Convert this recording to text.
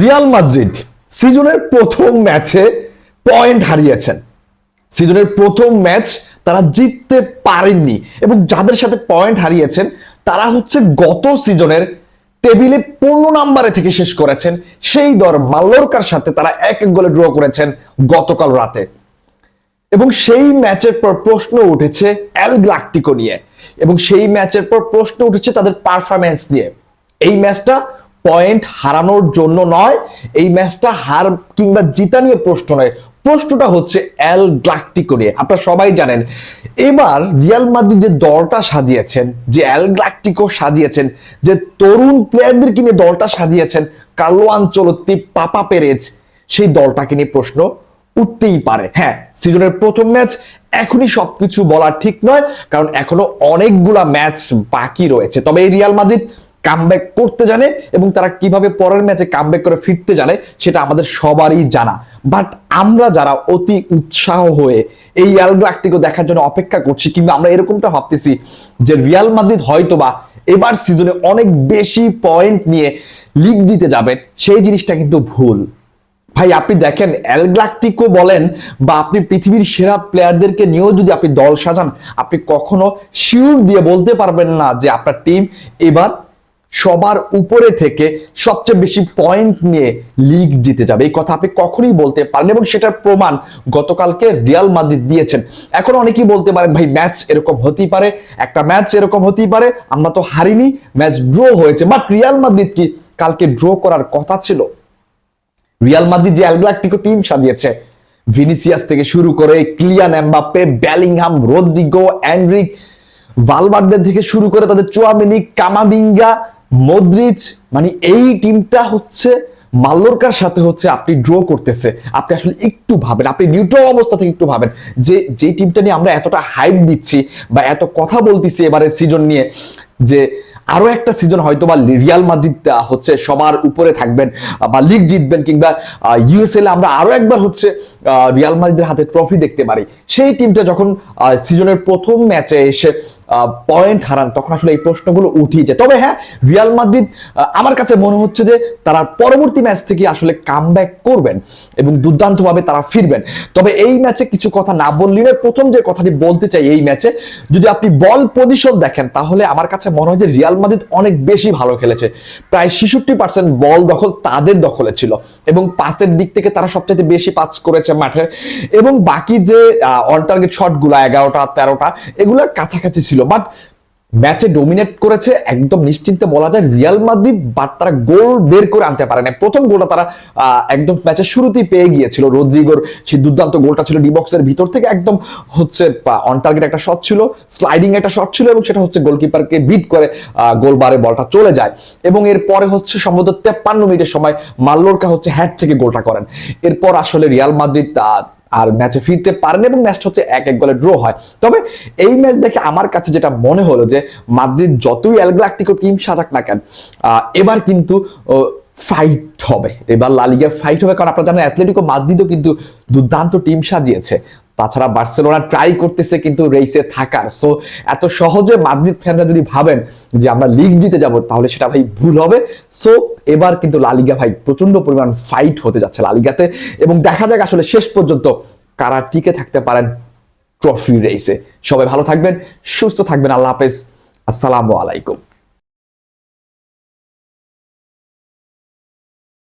Real Madrid সিজনের প্রথম ম্যাচে পয়েন্ট হারিয়েছেন। সিজনের প্রথম ম্যাচ তারা জিততে পারেননি এবং যাদের সাথে পয়েন্ট হারিয়েছেন, তারা হচ্ছে গত সিজনের টেবিলে পনেরো নাম্বারে থেকে শেষ করেছেন। সেই দর মাল্লোরকার সাথে তারা এক এক গোলে ড্র করেছেন গতকাল রাতে। এবং সেই ম্যাচের পর প্রশ্ন উঠেছে এল গ্লাকটিকো নিয়ে। এবং সেই ম্যাচের পর প্রশ্ন উঠেছে তাদের পারফরমেন্স নিয়ে। এই ম্যাচটা পয়েন্ট হারানোর জন্য নয়। এই ম্যাচটা হার কিংবা জিতা নিয়ে প্রশ্ন নয়। প্রশ্নটা হচ্ছে এল গ্লাকটিকো নিয়ে। আপনারা সবাই জানেন। এবার রিয়াল মাদ্রিদ যে দলটা সাজিয়েছেন, যে এল গ্লাকটিকো সাজিয়েছেন, যে তরুণ প্লেয়ারদেরকে নিয়ে দলটা সাজিয়েছেন, কার্লো আঞ্চলত্তি, পাপা পেরেজ, সেই দলটাকে নিয়ে প্রশ্ন উঠতেই পারে। হ্যাঁ সিজনের প্রথম ম্যাচ এখনই সবকিছু বলা ঠিক নয়, কারণ এখনও অনেকগুলা ম্যাচ বাকি রয়েছে। তবে এই রিয়াল মাদ্রিদ কামব্যাক করতে জানে এবং তারা কীভাবে পরের ম্যাচে কামব্যাক করে ফিরতে জানে, সেটা আমাদের সবারই জানা। বাট আমরা যারা অতি উৎসাহ হয়ে এই অ্যালগ্লাকটিকে দেখার জন্য অপেক্ষা করছি, কিংবা আমরা এরকমটা ভাবতেছি যে রিয়াল মাদ্রিদ হয়তোবা এবার সিজনে অনেক বেশি পয়েন্ট নিয়ে লিগ জিতে যাবেন সেই জিনিসটা কিন্তু ভুল। ভাই, আপনি দেখেন অ্যালগ্লাকটিকো বলেন, বা আপনি পৃথিবীর সেরা প্লেয়ারদেরকে নিয়েও যদি আপনি দল সাজান, আপনি কখনো শিওর দিয়ে বলতে পারবেন না যে আপনার টিম এবার সবার উপরে থেকে সবচেয়ে বেশি পয়েন্ট নিয়ে লিগ জিতে যাবে। এই কথা আপনি কখনোই বলতে পারেন এবং সেটার প্রমাণ গতকালকে রিয়াল মাদ্রিদ দিয়েছেন। এখন অনেকেই বলতে পারেন, ভাই ম্যাচ এরকম হতেই পারে। একটা ম্যাচ এরকম হতেই পারে, আমরা তো হারিনি ম্যাচ ড্র হয়েছে। বাট রিয়াল মাদ্রিদ কি কালকে ড্র করার কথা ছিল? রিয়াল মাদ্রিদ যে অ্যালগ্লাকটিকো টিম সাজিয়েছে ভিনিসিয়াস থেকে শুরু করে Kylian Mbappe Bellingham Rodrygo Endrick ভালভার্ডের থেকে শুরু করে তাদের চুয়ামিনি কামাবিঙ্গা মদ্রিচ মানে এই টিমটা হচ্ছে মাল্লোরকার সাথে হচ্ছে আপনি ড্র করতেছে। আপনি আসলে একটু ভাবেন, আপনি নিউট্রাল অবস্থা থেকে একটু ভাবেন। যে যে টিমটা নিয়ে আমরা এতটা হাইপ দিচ্ছি বা এত কথা বলতেছি এবারে সিজন নিয়ে, যে আরও একটা সিজন হয়তো বা রিয়াল মাদ্রিদ হচ্ছে সবার উপরে থাকবেন বা লিগ জিতবেন কিংবা ইউএসএল আমরা আরও একবার হচ্ছে রিয়াল মাদ্রিদের হাতে ট্রফি দেখতে পারি। সেই টিমটা যখন সিজনের প্রথম ম্যাচে এসে পয়েন্ট হারান, তখন আসলে এই প্রশ্নগুলো উঠিয়ে যায়। তবে হ্যাঁ রিয়াল মাদ্রিদ আমার কাছে মনে হচ্ছে যে তারা পরবর্তী ম্যাচ থেকে আসলে কাম করবেন এবং দুর্দান্তভাবে তারা ফিরবেন। তবে এই ম্যাচে কিছু কথা না বললি প্রথম যে কথাটি বলতে চাই এই ম্যাচে যদি আপনি বল পজিশন দেখেন, তাহলে আমার কাছে মনে হয় যে রিয়াল মাদ্রিদ অনেক বেশি ভালো খেলেছে। প্রায় ছেষট্টি পার্সেন্ট বল দখল তাদের দখলে ছিল এবং পাসের দিক থেকে তারা সবচেয়ে বেশি পাস করেছে মাঠের এবং বাকি যে অন টার্গেট শটগুলো এগারোটা, তেরোটা এগুলো কাছাকাছি ছিল। বাট ম্যাচে ডোমিনেট করেছে একদম নিশ্চিন্তে বলা যায় রিয়াল মাদ্রিদ বাট তারা গোল বের করে আনতে পারে না প্রথম গোলটা তারা একদম ম্যাচের শুরুতেই পেয়ে গিয়েছিল। রদ্রিগোর সেই দুর্দান্ত গোলটা ছিল ডিবক্সের ভিতর থেকে একদম হচ্ছে অন টার্গেট একটা শট ছিল স্লাইডিং একটা শট ছিল এবং সেটা হচ্ছে গোলকিপারকে বিট করে গোল বারে বলটা চলে যায়। এবং এরপরে হচ্ছে সম্ভবত তেপ্পান্ন মিনিটের সময় মাল্লোরকা হচ্ছে হ্যাট থেকে গোলটা করেন। এরপর আসলে রিয়াল মাদ্রিদ আর ম্যাচে ফিরতে পারেন এবং ম্যাচটা হচ্ছে এক এক গোলে ড্র হয়। তবে এই ম্যাচ দেখে আমার কাছে যেটা মনে হলো যে, মাদ্রিদ যতই অ্যালগ্লাকটিকো টিম সাজাক না কেন এবার কিন্তু ফাইট হবে। এবার লালিগা ফাইট হবে, কারণ আপনারা জানেন অ্যাথলেটিকো মাদ্রিদও কিন্তু দুর্দান্ত টিম সাজিয়েছে। তাছাড়া বার্সেলোনা ট্রাই করতেছে কিন্তু রেসে থাকার। সো এত সহজে মাদ্রিদ ফ্যানরা যদি ভাবেন যে আমরা লিগ জিতে যাব, তাহলে সেটা ভাই ভুল হবে। সো এবার কিন্তু লালিগা ভাই প্রচণ্ড পরিমাণ ফাইট হতে যাচ্ছে লালিগাতে এবং দেখা যাক আসলে শেষ পর্যন্ত কারা টিকে থাকতে পারেন ট্রফি রেসে সবাই ভালো থাকবেন, সুস্থ থাকবেন। আল্লাহ হাফেজ। আসসালামু আলাইকুম।